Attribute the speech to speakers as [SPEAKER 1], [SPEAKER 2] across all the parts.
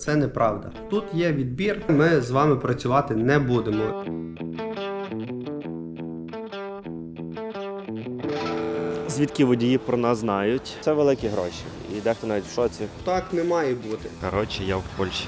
[SPEAKER 1] Це неправда. Тут є відбір. Ми з вами працювати не будемо.
[SPEAKER 2] Звідки водії про нас знають? Це великі гроші. І дехто навіть в шоці.
[SPEAKER 1] Так не має бути.
[SPEAKER 3] Коротше, я в Польщі.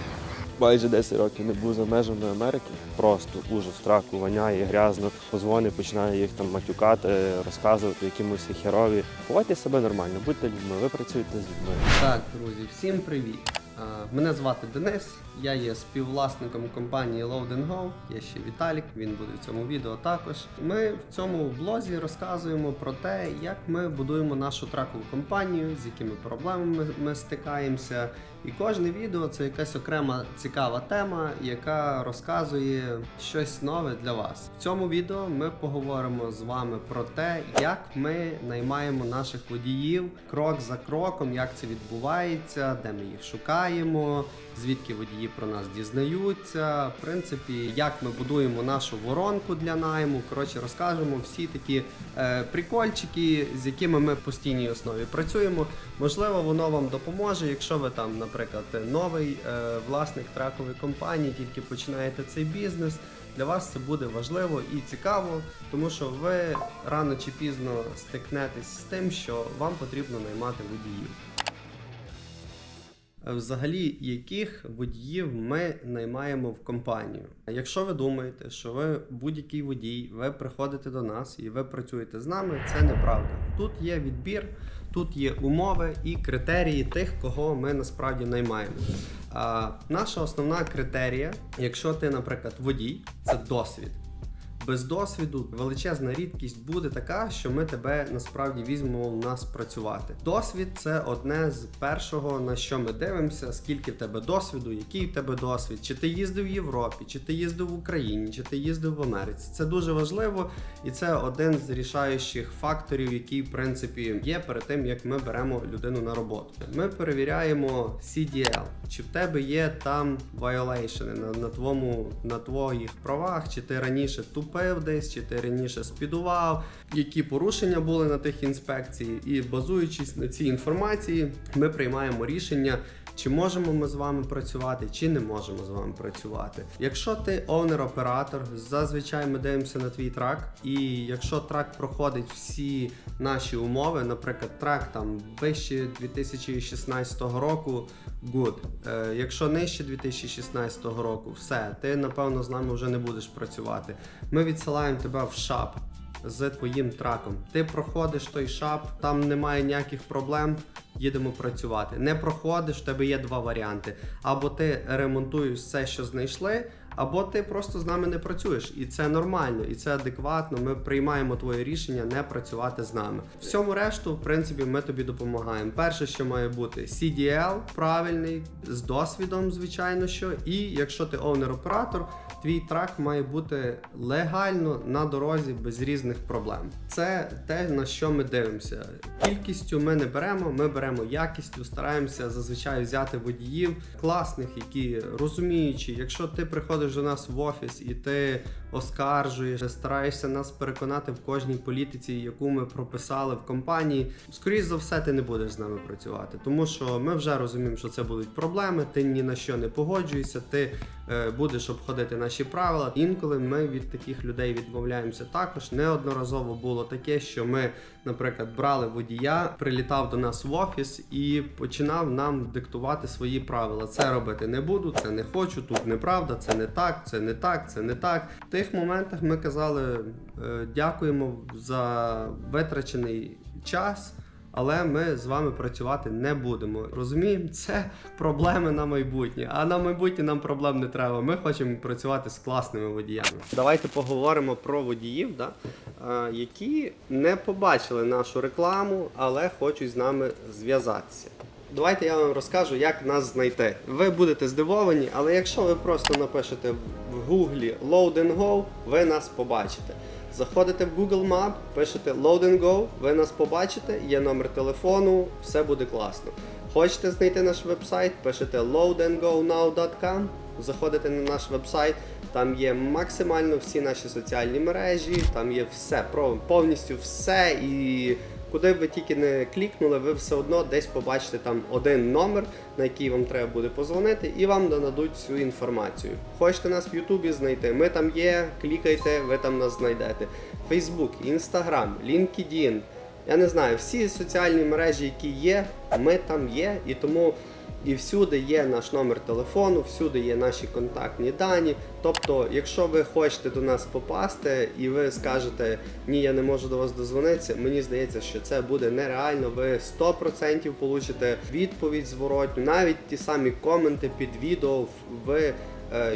[SPEAKER 2] Майже 10 років не був за межами Америки. Просто ужас, траку, воняє, грязно. Позвони, починає їх там матюкати, розказувати, які ми всі херові. Поводьте себе нормально, будьте людьми, ви працюєте з людьми.
[SPEAKER 1] Так, друзі, всім привіт. А, Мене звати Денис, я є співвласником компанії Load Go. Є ще Віталік, він буде в цьому відео також. Ми в цьому блозі розказуємо про те, як ми будуємо нашу тракову компанію, з якими проблемами ми, стикаємося. І кожне відео це якась окрема цікава тема, яка розказує щось нове для вас. В цьому відео ми поговоримо з вами про те, як ми наймаємо наших водіїв крок за кроком, як це відбувається, де ми їх шукаємо, звідки водії про нас дізнаються. В принципі, як ми будуємо нашу воронку для найму. Коротше, розкажемо всі такі е, прикольчики, з якими ми в постійній основі працюємо. Можливо, воно вам допоможе, якщо ви там, наприклад, новий е, власник тракової компанії, тільки починаєте цей бізнес. Для вас це буде важливо і цікаво, тому що ви рано чи пізно стикнетесь з тим, що вам потрібно наймати водіїв. Е, Взагалі, яких водіїв ми наймаємо в компанію? Якщо ви думаєте, що ви будь-який водій, ви приходите до нас і ви працюєте з нами, це неправда. Тут є відбір, тут є умови і критерії тих, кого ми насправді наймаємо. А, наша основна критерія, якщо ти, наприклад, водій, це досвід. Без досвіду величезна рідкість буде така, що ми тебе насправді візьмемо в нас працювати. Досвід це одне з першого, на що ми дивимося, скільки в тебе досвіду, який в тебе досвід, чи ти їздив в Європі, чи ти їздив в Україні, чи ти їздив в Америці. Це дуже важливо, і це один з рішаючих факторів, який в принципі є перед тим, як ми беремо людину на роботу. Ми перевіряємо CDL, чи в тебе є там violation на, на твоєму на твоїх правах, чи ти раніше тупив десь, чи ти раніше спідував, які порушення були на тих інспекції, і базуючись на цій інформації, ми приймаємо рішення. Чи можемо ми з вами працювати, чи не можемо з вами працювати. Якщо ти овнер-оператор, зазвичай ми дивимося на твій трак, і якщо трак проходить всі наші умови, наприклад, трак там вище 2016 року, good. Е, якщо нижче 2016 року, все, ти напевно з нами вже не будеш працювати. Ми відсилаємо тебе в ШАП з твоїм траком. Ти проходиш той шап, там немає ніяких проблем. Їдемо працювати. Не проходиш, в тебе є два варіанти. Або ти ремонтуєш все, що знайшли, або ти просто з нами не працюєш. І це нормально, і це адекватно. Ми приймаємо твоє рішення не працювати з нами. Всьому решту, в принципі, ми тобі допомагаємо. Перше, що має бути CDL правильний, з досвідом, звичайно, що. І якщо ти овнер-оператор, твій трак має бути легально на дорозі без різних проблем. Це те, на що ми дивимося. Кількістю ми не беремо, ми беремо якістю, стараємося зазвичай взяти водіїв класних, які розуміючі. Якщо ти приходиш до нас в офіс і ти оскаржуєш, стараєшся нас переконати в кожній політиці, яку ми прописали в компанії, скоріш за все, ти не будеш з нами працювати, тому що ми вже розуміємо, що це будуть проблеми. Ти ні на що не погоджуєшся, ти е, будеш обходити наші правила. Інколи ми від таких людей відмовляємося також. Неодноразово було таке, що ми, наприклад, брали водія, прилітав до нас в офіс і починав нам диктувати свої правила. Це робити не буду, це не хочу, тут неправда, це не так, це не так, це не так. В тих моментах ми казали е, дякуємо за витрачений час. Але ми з вами працювати не будемо. Розуміємо, це проблеми на майбутнє. А на майбутнє нам проблем не треба. Ми хочемо працювати з класними водіями. Давайте поговоримо про водіїв, да? які не побачили нашу рекламу, але хочуть з нами зв'язатися. Давайте я вам розкажу, як нас знайти. Ви будете здивовані, але якщо ви просто напишете в гуглі Load and Go, ви нас побачите. Заходите в Google Map, пишете Load and Go, ви нас побачите, є номер телефону, все буде класно. Хочете знайти наш вебсайт, пишете loadandgonow.com, заходите на наш вебсайт, там є максимально всі наші соціальні мережі, там є все, повністю все і Куди б ви тільки не клікнули, ви все одно десь побачите там один номер, на який вам треба буде позвонити, і вам донадуть всю інформацію. Хочете нас в Ютубі знайти? Ми там є, клікайте, ви там нас знайдете. Фейсбук, Інстаграм, LinkedIn. Я не знаю, всі соціальні мережі, які є, ми там є, і тому і всюди є наш номер телефону, всюди є наші контактні дані. Тобто, якщо ви хочете до нас попасти і ви скажете ні, я не можу до вас дозвонитися, мені здається, що це буде нереально. Ви 100% получите відповідь зворотню, навіть ті самі коменти під відео в- в е,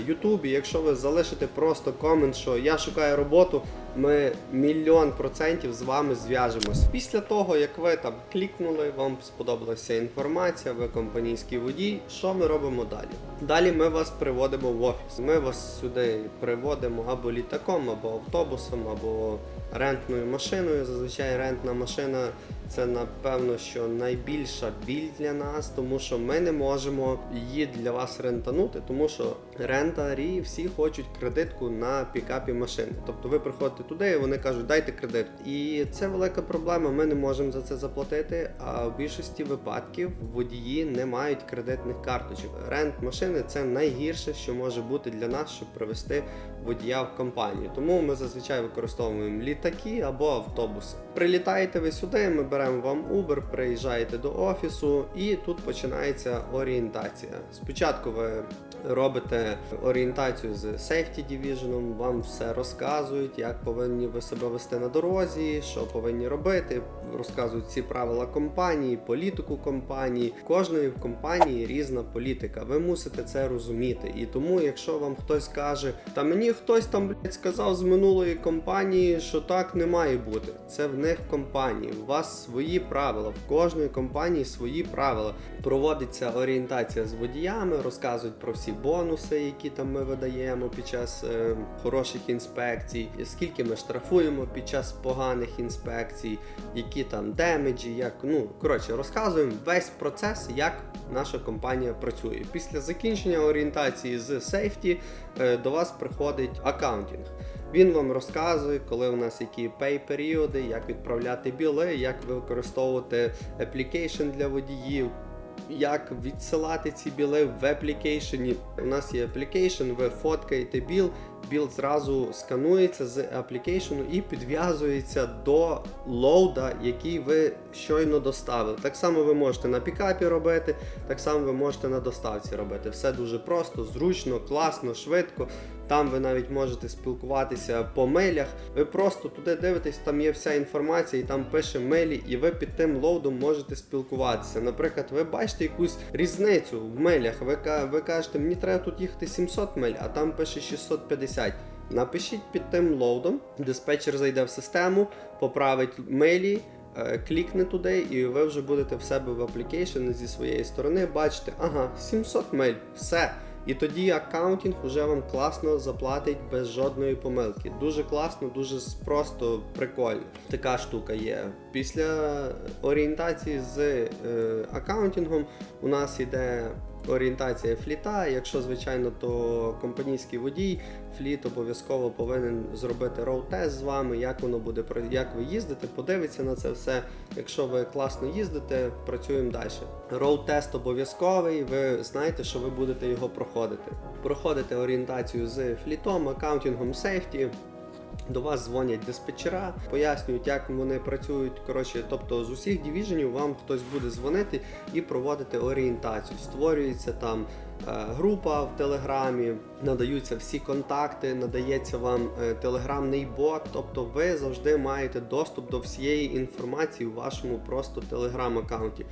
[SPEAKER 1] Ютубі. Якщо ви залишите просто комент, що я шукаю роботу, ми мільйон процентів з вами зв'яжемось. Після того, як ви там клікнули, вам сподобалася інформація, ви компанійський водій. Що ми робимо далі? Далі ми вас приводимо в офіс. Ми вас сюди приводимо або літаком, або автобусом, або рентною машиною. Зазвичай рентна машина це напевно що найбільша біль для нас, тому що ми не можемо її для вас рентанути, тому що рентарі всі хочуть кредитку на пікапі машини. Тобто ви приходите туди, і вони кажуть, дайте кредит. І це велика проблема. Ми не можемо за це заплатити. А в більшості випадків водії не мають кредитних карточок. Рент машини це найгірше, що може бути для нас, щоб привести водія в компанію. Тому ми зазвичай використовуємо літаки або автобуси. Прилітаєте ви сюди, ми беремо вам Uber, приїжджаєте до офісу, і тут починається орієнтація. Спочатку ви робите орієнтацію з Safety Division, вам все розказують, як повинні ви себе вести на дорозі, що повинні робити. Розказують всі правила компанії, політику компанії. Кожної в компанії різна політика. Ви мусите це розуміти. І тому, якщо вам хтось каже, та мені хтось там блядь, сказав з минулої компанії, що так не має бути. Це в них компанії. У вас свої правила. В кожної компанії свої правила. Проводиться орієнтація з водіями, розказують про всі бонуси, які там ми видаємо під час е, хороших інспекцій, скільки ми штрафуємо під час поганих інспекцій, які там демеджі, як ну коротше, розказуємо весь процес, як наша компанія працює. Після закінчення орієнтації з сейфті е, до вас приходить аккаунтинг. Він вам розказує, коли у нас які пей періоди, як відправляти біли, як використовувати application для водіїв, як відсилати ці біли в аплікейшені. У нас є аплікейшн, ви фоткаєте біл, біл зразу сканується з аплікейшену і підв'язується до лоуда, який ви щойно доставили. Так само ви можете на пікапі робити, так само ви можете на доставці робити. Все дуже просто, зручно, класно, швидко. Там ви навіть можете спілкуватися по мейлях. Ви просто туди дивитесь, там є вся інформація, і там пише мейлі, і ви під тим лоудом можете спілкуватися. Наприклад, ви бачите якусь різницю в мейлях. Ви, ви кажете, мені треба тут їхати 700 миль, а там пише 650. Напишіть під тим лоудом, диспетчер зайде в систему, поправить мейлі. Е, Клікне туди, і ви вже будете в себе в аплікейшн зі своєї сторони бачите, ага, 700 миль, все. І тоді аккаунтинг вже вам класно заплатить без жодної помилки. Дуже класно, дуже просто прикольно. Така штука є. Після орієнтації з е, аккаунтингом у нас іде орієнтація фліта. Якщо звичайно, то компанійський водій, фліт обов'язково повинен зробити роу-тест з вами, як воно буде як ви їздите, подивиться на це все. Якщо ви класно їздите, працюємо далі. Роу-тест обов'язковий, ви знаєте, що ви будете його проходити. Проходите орієнтацію з флітом, аккаунтингом, сейфті. До вас дзвонять диспетчера, пояснюють, як вони працюють. Коротше, тобто з усіх дивіженів вам хтось буде дзвонити і проводити орієнтацію. Створюється там група в телеграмі, надаються всі контакти, надається вам е, телеграмний бот. Тобто ви завжди маєте доступ до всієї інформації у вашому просто телеграм-аккаунті.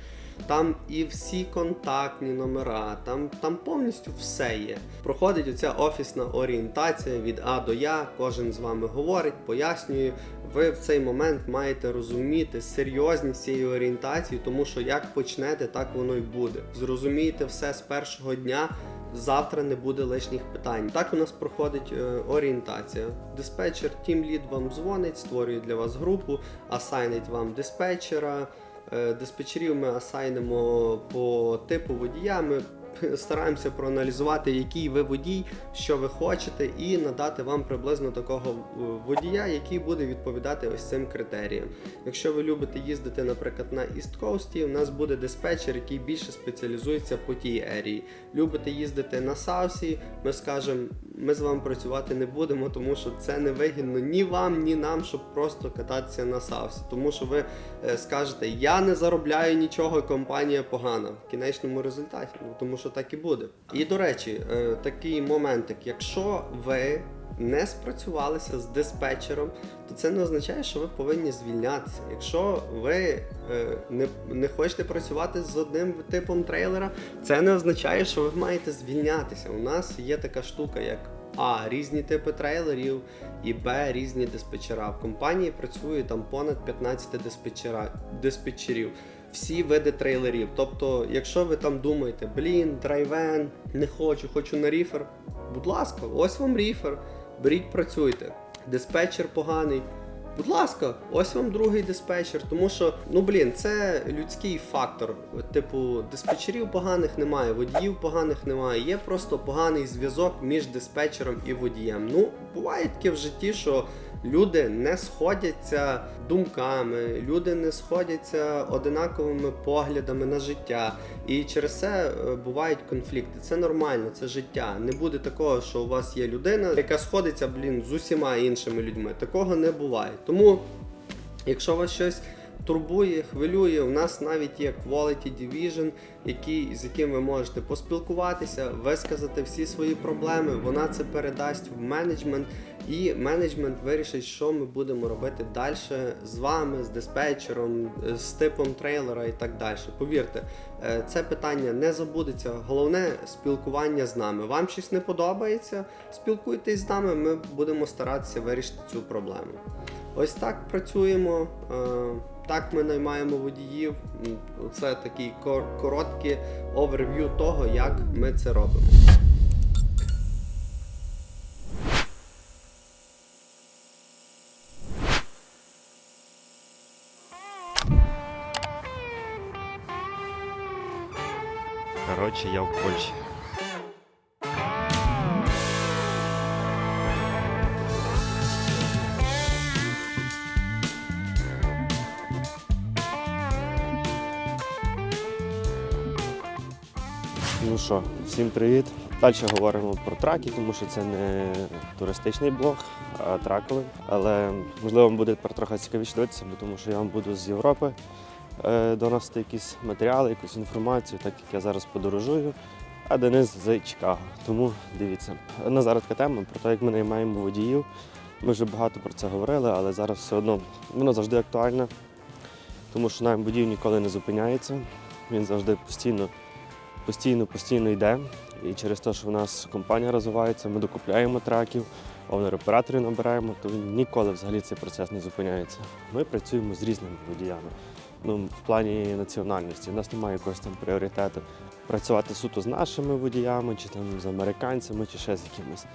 [SPEAKER 1] Там і всі контактні номера, там, там повністю все є. Проходить оця офісна орієнтація від А до Я. Кожен з вами говорить, пояснює. Ви в цей момент маєте розуміти серйозність цієї орієнтації, тому що як почнете, так воно й буде. Зрозумієте все з першого дня. Завтра не буде лишніх питань. Так у нас проходить е, орієнтація. Диспетчер, тімлід вам дзвонить, створює для вас групу, асайнить вам диспетчера. Е, Диспетчерів ми асайнимо по типу водія. Ми стараємося проаналізувати, який ви водій, що ви хочете, і надати вам приблизно такого е, водія, який буде відповідати ось цим критеріям. Якщо ви любите їздити, наприклад, на East Coast, у нас буде диспетчер, який більше спеціалізується по тій ерії. Любите їздити на Саусі, ми скажемо, ми з вами працювати не будемо, тому що це не вигідно ні вам, ні нам, щоб просто кататися на Саусі. Тому що ви е, скажете, я не заробляю нічого, компанія погана в кінечному результаті, ну, тому що так і буде. І до речі, е, такий моментик, якщо ви не спрацювалися з диспетчером, то це не означає, що ви повинні звільнятися. Якщо ви е, не, не хочете працювати з одним типом трейлера, це не означає, що ви маєте звільнятися. У нас є така штука, як А, різні типи трейлерів, і Б, різні диспетчера. В компанії працює там понад 15 диспетчера, диспетчерів. Всі види трейлерів. Тобто, якщо ви там думаєте, блін, драйвен, не хочу, хочу на ріфер, будь ласка, ось вам ріфер, беріть, працюйте. Диспетчер поганий. Будь ласка, ось вам другий диспетчер, тому що, ну блін, це людський фактор. Типу, диспетчерів поганих немає, водіїв поганих немає. Є просто поганий зв'язок між диспетчером і водієм. Ну, буває таке в житті, що люди не сходяться думками, люди не сходяться одинаковими поглядами на життя. І через це е, бувають конфлікти. Це нормально, це життя. Не буде такого, що у вас є людина, яка сходиться, блін, з усіма іншими людьми. Такого не буває. Тому, якщо вас щось турбує, хвилює, у нас навіть є Quality Division, який, з яким ви можете поспілкуватися, висказати всі свої проблеми. Вона це передасть в менеджмент, і менеджмент вирішить, що ми будемо робити далі з вами, з диспетчером, з типом трейлера і так далі. Повірте, е, це питання не забудеться. Головне спілкування з нами. Вам щось не подобається? Спілкуйтесь з нами, ми будемо старатися вирішити цю проблему. Ось так працюємо. Так ми наймаємо водіїв. Це такий кор- короткий оверв'ю того, як ми це робимо.
[SPEAKER 2] Коротше, я в Польщі. Що, всім привіт. Далі говоримо про траки, тому що це не туристичний блог, а траковий. Але можливо вам буде трохи цікавіше дивитися, тому що я вам буду з Європи е, доносити якісь матеріали, якусь інформацію, так як я зараз подорожую. А Денис з Чикаго. Тому дивіться. На зараз така тема про те, як ми наймаємо водіїв. Ми вже багато про це говорили, але зараз все одно воно завжди актуальне, тому що найм водій ніколи не зупиняється. Він завжди постійно, постійно, постійно йде. І через те, що в нас компанія розвивається, ми докупляємо траків, овнер-операторів набираємо, то він ніколи взагалі цей процес не зупиняється. Ми працюємо з різними водіями. Ну, в плані національності. У нас немає якогось там пріоритету працювати суто з нашими водіями, чи там з американцями, чи ще з якимись.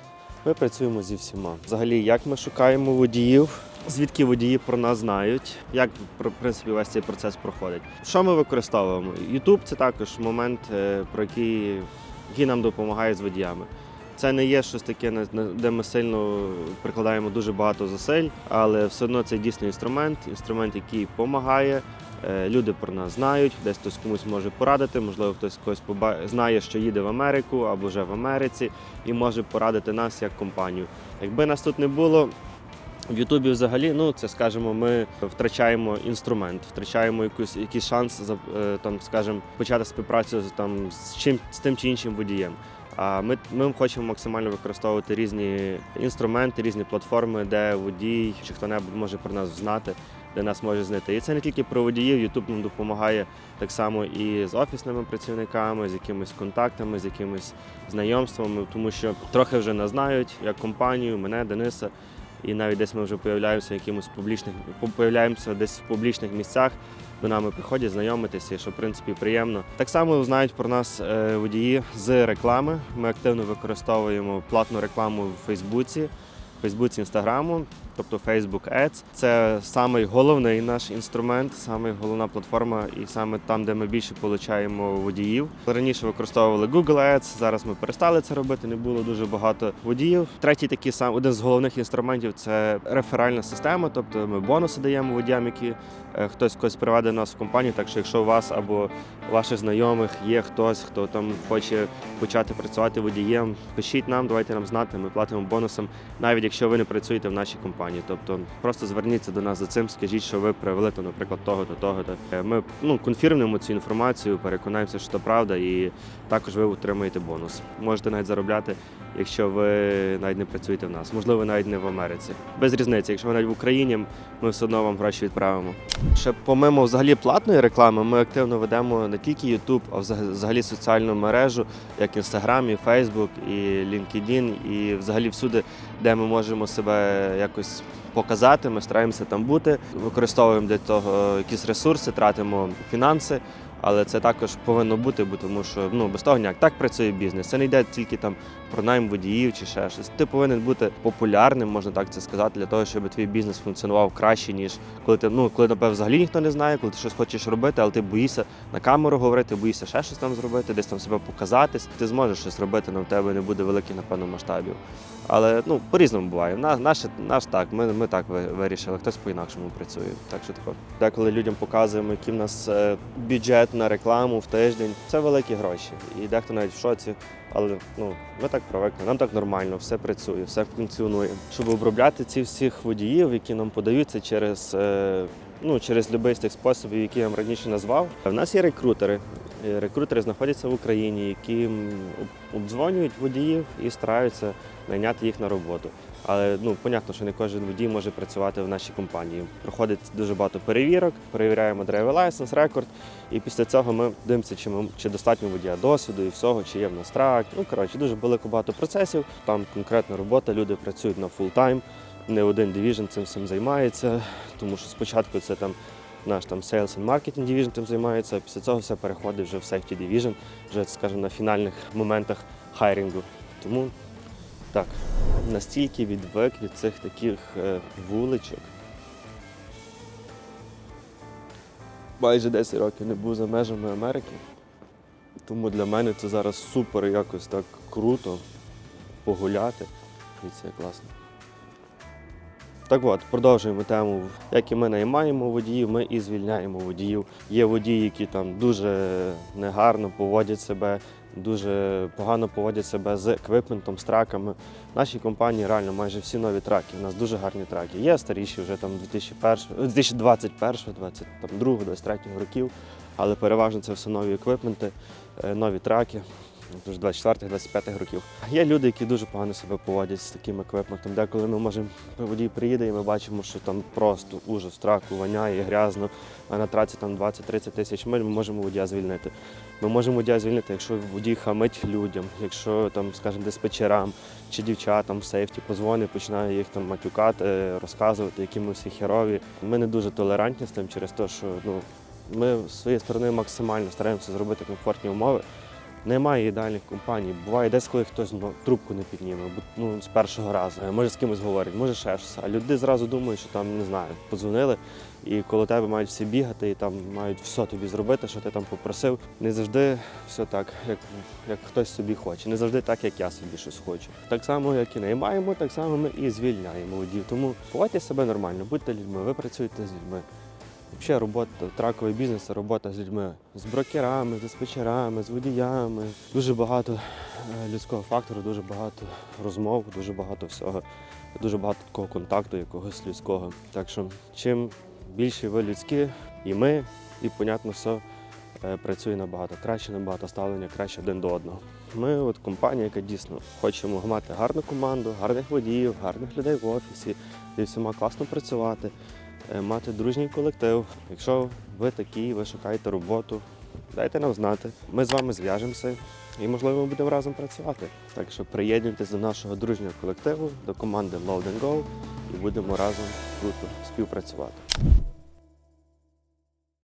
[SPEAKER 2] Ми працюємо зі всіма. Взагалі, як ми шукаємо водіїв, звідки водії про нас знають, як в принципі весь цей процес проходить. Що ми використовуємо? Ютуб це також момент, е, про який, який нам допомагає з водіями. Це не є щось таке, де ми сильно прикладаємо дуже багато зусиль, але все одно це дійсний інструмент, інструмент, який допомагає. Е, Люди про нас знають, десь хтось комусь може порадити, можливо, хтось когось знає, що їде в Америку або вже в Америці, і може порадити нас як компанію. Якби нас тут не було. В Ютубі взагалі, ну це скажімо, ми втрачаємо інструмент, втрачаємо якусь якийсь шанс е, там, скажімо, почати співпрацю там з чим з тим чи іншим водієм. Ми, ми хочемо максимально використовувати різні інструменти, різні платформи, де водій чи хто-небудь може про нас знати, де нас може знайти. І це не тільки про водіїв, Ютуб нам допомагає так само і з офісними працівниками, з якимись контактами, з якимись знайомствами, тому що трохи вже нас знають як компанію, мене, Дениса. І навіть десь ми вже появляємося якимось публічних появляємося десь в публічних місцях. До нами приходять знайомитися, що в принципі приємно. Так само знають про нас е, водії з реклами. Ми активно використовуємо платну рекламу в Фейсбуці, Фейсбуці, Інстаграму. Тобто Facebook Ads. Це самий головний наш інструмент, саме головна платформа, і саме там, де ми більше получаємо водіїв. Раніше використовували Google Ads, зараз ми перестали це робити. Не було дуже багато водіїв. Третій такий сам один з головних інструментів це реферальна система. Тобто ми бонуси даємо водіям, які е, хтось когось приведе нас в компанію. Так що, якщо у вас або ваших знайомих є хтось, хто там хоче почати працювати водієм, пишіть нам, давайте нам знати. Ми платимо бонусом, навіть якщо ви не працюєте в нашій компанії. Тобто просто зверніться до нас за цим, скажіть, що ви привели то, наприклад, того то того. то Ми ну конфірмуємо цю інформацію, переконаємося, що це правда, і також ви отримаєте бонус. Можете навіть заробляти, якщо ви навіть не працюєте в нас. Можливо, навіть не в Америці. Без різниці, якщо ви навіть в Україні, ми все одно вам гроші відправимо. Ще помимо взагалі платної реклами, ми активно ведемо не тільки YouTube, а взаг- взагалі соціальну мережу, як Instagram, і Facebook, і LinkedIn, і взагалі всюди, де ми можемо себе якось показати. Ми стараємося там бути, використовуємо для того якісь ресурси, тратимо фінанси. Але це також повинно бути, бо тому що ну без того ніяк так працює бізнес. Це не йде тільки там про найм водіїв чи ще щось. Ти повинен бути популярним, можна так це сказати, для того, щоб твій бізнес функціонував краще, ніж коли ти ну коли напевно взагалі ніхто не знає, коли ти щось хочеш робити, але ти боїшся на камеру говорити, боїшся ще щось там зробити, десь там себе показатись. Ти зможеш щось робити, але в тебе не буде великих, напевно, масштабів. Але ну по-різному буває. На, наш, наш так, ми, ми так вирішили, хтось по-інакшому працює. Так що тако. Деколи людям показуємо, який в нас е, бюджет на рекламу в тиждень. Це великі гроші. І дехто навіть в шоці. Але ну ми так привикли, нам так нормально, все працює, все функціонує. Щоб обробляти ці всіх водіїв, які нам подаються через. е, Ну, через будь-який з тих способів, які я вам раніше назвав. В нас є рекрутери. Е, Рекрутери знаходяться в Україні, які обдзвонюють водіїв і стараються найняти їх на роботу. Але ну понятно, що не кожен водій може працювати в нашій компанії. Проходить дуже багато перевірок, перевіряємо driver license, рекорд, і після цього ми дивимося, чи ми чи достатньо водія досвіду і всього, чи є в нас трак. Ну коротше, дуже велико багато процесів. Там конкретна робота, люди працюють на time. Не один division цим всім займається, тому що спочатку це там наш там Sales and Marketing Division цим займається, а після цього все переходить вже в Safety Division, вже скажімо, на фінальних моментах хайрінгу. Тому так, настільки відвик від цих таких е, вуличок. Майже 10 років не був за межами Америки. Тому для мене це зараз супер якось так круто погуляти. І це класно. Так от, продовжуємо тему. Як і ми наймаємо водіїв, ми і звільняємо водіїв. Є водії, які там дуже негарно поводять себе, дуже погано поводять себе з еквіпментом, з траками. В нашій компанії реально майже всі нові траки. У нас дуже гарні траки. Є старіші вже там 2001, 2021, 22, 23 років, але переважно це все нові еквіпменти, е, нові траки. Тож 24-25 років. Є люди, які дуже погано себе поводять з таким еквіпментом. Деколи ми можемо водій приїде, і ми бачимо, що там просто ужас, траку, воняє, грязно, а на траці там 20-30 тисяч миль ми можемо водія звільнити. Ми можемо водія звільнити, якщо водій хамить людям, якщо там, скажімо, диспетчерам чи дівчатам в сейфті позвонить, починає їх там матюкати, розказувати, які ми всі херові. Ми не дуже толерантні з тим через те, що ну, ми з своєї сторони максимально стараємося зробити комфортні умови. Немає ідеальних компаній. Буває десь, коли хтось ну, трубку не підніме, ну, з першого разу. Е, Може з кимось говорить, може ще щось. А люди зразу думають, що там не знаю, подзвонили, і коло тебе мають всі бігати, і там мають все тобі зробити, що ти там попросив. Не завжди все так, як, як хтось собі хоче. Не завжди так, як я собі щось хочу. Так само, як і наймаємо, так само ми і звільняємо водіїв. Тому поводьте себе нормально, будьте людьми, ви працюєте з людьми. Взагалі робота, траковий бізнес це робота з людьми, з брокерами, з диспетчерами, з водіями. Дуже багато е, людського фактору, дуже багато розмов, дуже багато всього, дуже багато такого контакту якогось людського. Так що чим більше ви людські, і ми, і, понятно, все е, працює набагато краще, набагато ставлення краще один до одного. Ми от компанія, яка дійсно хочемо мати гарну команду, гарних водіїв, гарних людей в офісі, і всіма класно працювати мати дружній колектив. Якщо ви такі, ви шукаєте роботу, дайте нам знати. Ми з вами зв'яжемося і, можливо, ми будемо разом працювати. Так що приєднуйтесь до нашого дружнього колективу, до команди Load Go і будемо разом круто співпрацювати.